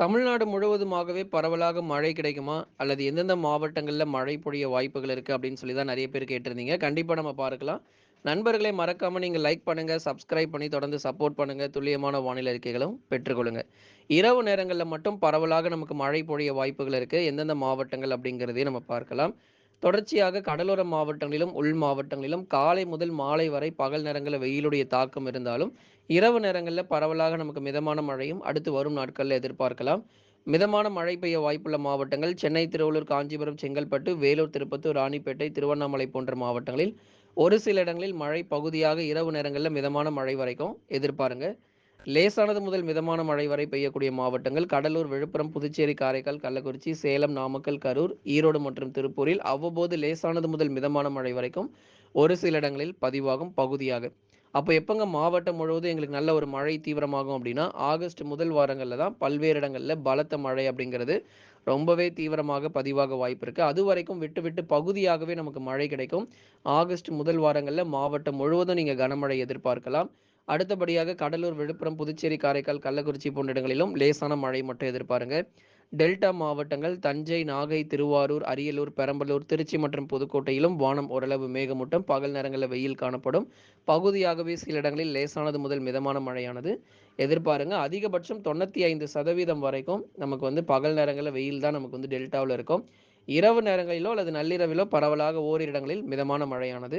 தமிழ்நாடு முழுவதுமாகவே பரவலாக மழை கிடைக்குமா? அல்லது எந்தெந்த மாவட்டங்களில் மழை பொழிய வாய்ப்புகள் இருக்குது அப்படின்னு சொல்லி தான் நிறைய பேர் கேட்டிருந்தீங்க. கண்டிப்பாக நம்ம பார்க்கலாம். நண்பர்களை மறக்காமல் நீங்கள் லைக் பண்ணுங்கள் சப்ஸ்கிரைப் பண்ணி தொடர்ந்து சப்போர்ட் பண்ணுங்கள் துல்லியமான வானிலை அறிக்கைகளும் பெற்றுக்கொள்ளுங்கள் இரவு நேரங்களில் மட்டும் பரவலாக நமக்கு மழை பொழிய வாய்ப்புகள் இருக்குது எந்தெந்த மாவட்டங்கள் அப்படிங்கிறதையும் நம்ம பார்க்கலாம். தொடர்ச்சியாக கடலோர மாவட்டங்களிலும், உள் மாவட்டங்களிலும் காலை முதல் மாலை வரை பகல் நேரங்களில் வெயிலுடைய தாக்கம் இருந்தாலும், இரவு நேரங்களில் பரவலாக நமக்கு மிதமான மழையும் அடுத்து வரும் நாட்களில் எதிர்பார்க்கலாம். மிதமான மழை பெய்ய வாய்ப்புள்ள மாவட்டங்கள் சென்னை, திருவள்ளூர், காஞ்சிபுரம், செங்கல்பட்டு, வேலூர், திருப்பத்தூர், ராணிப்பேட்டை, திருவண்ணாமலை போன்ற மாவட்டங்களில் ஒரு சில இடங்களில் மழை பகுதியாக இரவு நேரங்களில் மிதமான மழை வரைக்கும் எதிர்பாருங்க. லேசானது முதல் மிதமான மழை வரை பெய்யக்கூடிய மாவட்டங்கள் கடலூர், விழுப்புரம், புதுச்சேரி, காரைக்கால், கள்ளக்குறிச்சி, சேலம், நாமக்கல், கரூர், ஈரோடு மற்றும் திருப்பூரில் அவ்வப்போது லேசானது முதல் மிதமான மழை வரைக்கும் ஒரு சில இடங்களில் பதிவாகும் பகுதியாக. அப்போ எப்பங்க மாவட்டம் முழுவதும் எங்களுக்கு நல்ல ஒரு மழை தீவிரமாகும் அப்படின்னா, ஆகஸ்ட் முதல் வாரங்களில் தான் பல்வேறு இடங்களில் பலத்த மழை அப்படிங்கிறது ரொம்பவே தீவிரமாக பதிவாக வாய்ப்பு அது வரைக்கும் விட்டு விட்டு பகுதியாகவே நமக்கு மழை கிடைக்கும். ஆகஸ்ட் முதல் வாரங்களில் மாவட்டம் முழுவதும் நீங்கள் கனமழை எதிர்பார்க்கலாம். அடுத்தபடியாக கடலூர், விழுப்புரம், புதுச்சேரி, காரைக்கால், கள்ளக்குறிச்சி போன்ற இடங்களிலும் லேசான மழை மட்டும் எதிர்பாருங்க. டெல்டா மாவட்டங்கள் தஞ்சை, நாகை, திருவாரூர், அரியலூர், பெரம்பலூர், திருச்சி மற்றும் புதுக்கோட்டையிலும் வானம் ஓரளவு மேகமூட்டம். பகல் நேரங்களில் வெயில் காணப்படும். பகுதியாகவே சில இடங்களில் லேசானது முதல் மிதமான மழையானது எதிர்பாருங்க. அதிகபட்சம் 95% வரைக்கும் நமக்கு வந்து பகல் நேரங்களில் வெயில் தான் நமக்கு வந்து டெல்டாவில் இருக்கும். இரவு நேரங்களிலோ அல்லது நள்ளிரவிலோ பரவலாக ஓரிரு இடங்களில் மிதமான மழையானது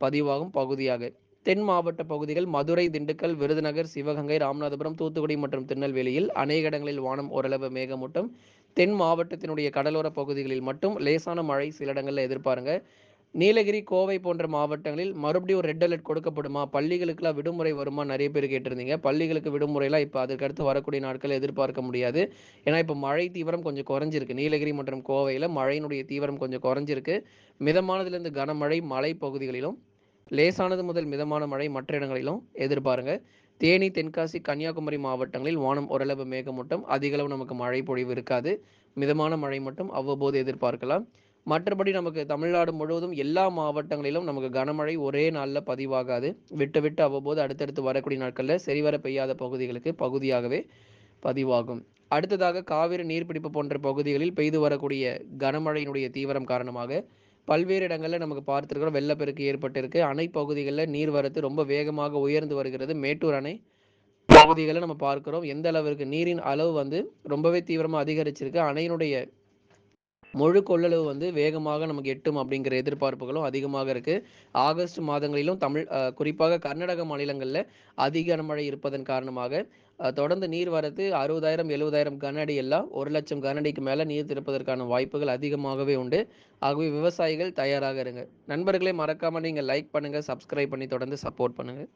பதிவாகும் பகுதியாக. தென் மாவட்ட பகுதிகள் மதுரை, திண்டுக்கல், விருதுநகர், சிவகங்கை, ராமநாதபுரம், தூத்துக்குடி மற்றும் திருநெல்வேலியில் அநேக இடங்களில் வானம் ஓரளவு மேகமூட்டம். தென் மாவட்டத்தினுடைய கடலோர பகுதிகளில் மட்டும் லேசான மழை சில இடங்களில் எதிர்பாருங்க. நீலகிரி, கோவை போன்ற மாவட்டங்களில் மறுபடியும் ஒரு ரெட் அலர்ட் கொடுக்கப்படுமா? பள்ளிகளுக்கெல்லாம் விடுமுறை வருமா? நிறைய பேர் கேட்டிருந்தீங்க. பள்ளிகளுக்கு விடுமுறைலாம் இப்போ அதுக்கடுத்து வரக்கூடிய நாட்கள் எதிர்பார்க்க முடியாது. ஏன்னா, இப்போ மழை தீவிரம் கொஞ்சம் குறைஞ்சிருக்கு. நீலகிரி மற்றும் கோவையில் மழையினுடைய தீவிரம் கொஞ்சம் குறைஞ்சிருக்கு. மிதமானதுலேருந்து கனமழை மலை பகுதிகளிலும், லேசானது முதல் மிதமான மழை மற்ற இடங்களிலும் எதிர்பாருங்க. தேனி, தென்காசி, கன்னியாகுமரி மாவட்டங்களில் வானம் ஓரளவு மேகமூட்டம். அதிகளவு நமக்கு மழை பொழிவு இருக்காது. மிதமான மழை மட்டும் அவ்வப்போது எதிர்பார்க்கலாம். மற்றபடி நமக்கு தமிழ்நாடு முழுவதும் எல்லா மாவட்டங்களிலும் நமக்கு கனமழை ஒரே நாளில் பதிவாகாது. விட்டு விட்டு அவ்வப்போது அடுத்தடுத்து வரக்கூடிய நாட்களில் சரிவர பெய்யாத பகுதிகளுக்கு பகுதியாகவே பதிவாகும். அடுத்ததாக காவிரி நீர்பிடிப்பு போன்ற பகுதிகளில் பெய்து வரக்கூடிய கனமழையினுடைய தீவிரம் காரணமாக பல்வேறு இடங்களில் நமக்கு பார்த்திருக்கிறோம் வெள்ளப்பெருக்கு ஏற்பட்டிருக்கு. அணை பகுதிகளில் நீர்வரத்து ரொம்ப வேகமாக உயர்ந்து வருகிறது. மேட்டூர் அணை பகுதிகளை நம்ம பார்க்கிறோம். எந்த அளவிற்கு நீரின் அளவு வந்து ரொம்பவே தீவிரமா அதிகரிச்சிருக்கு. அணையினுடைய முழு கொள்ளளவு வந்து வேகமாக நமக்கு எட்டும் அப்படிங்கிற எதிர்பார்ப்புகளும் அதிகமாக இருக்கு. ஆகஸ்ட் மாதங்களிலும் தமிழ் குறிப்பாக கர்நாடக மாநிலங்களில் அதிக மழை இருப்பதன் காரணமாக தொடர்ந்து நீர்வரத்து 60,000, 70,000 கன அடி எல்லாம் ஒரு லட்சம் கனஅடிக்கு மேலே நீர் திறப்பதற்கான வாய்ப்புகள் அதிகமாகவே உண்டு. ஆகவே விவசாயிகள் தயாராக இருங்க. நண்பர்களே மறக்காமல் நீங்கள் லைக் பண்ணுங்கள் சப்ஸ்கிரைப் பண்ணி தொடர்ந்து சப்போர்ட் பண்ணுங்கள்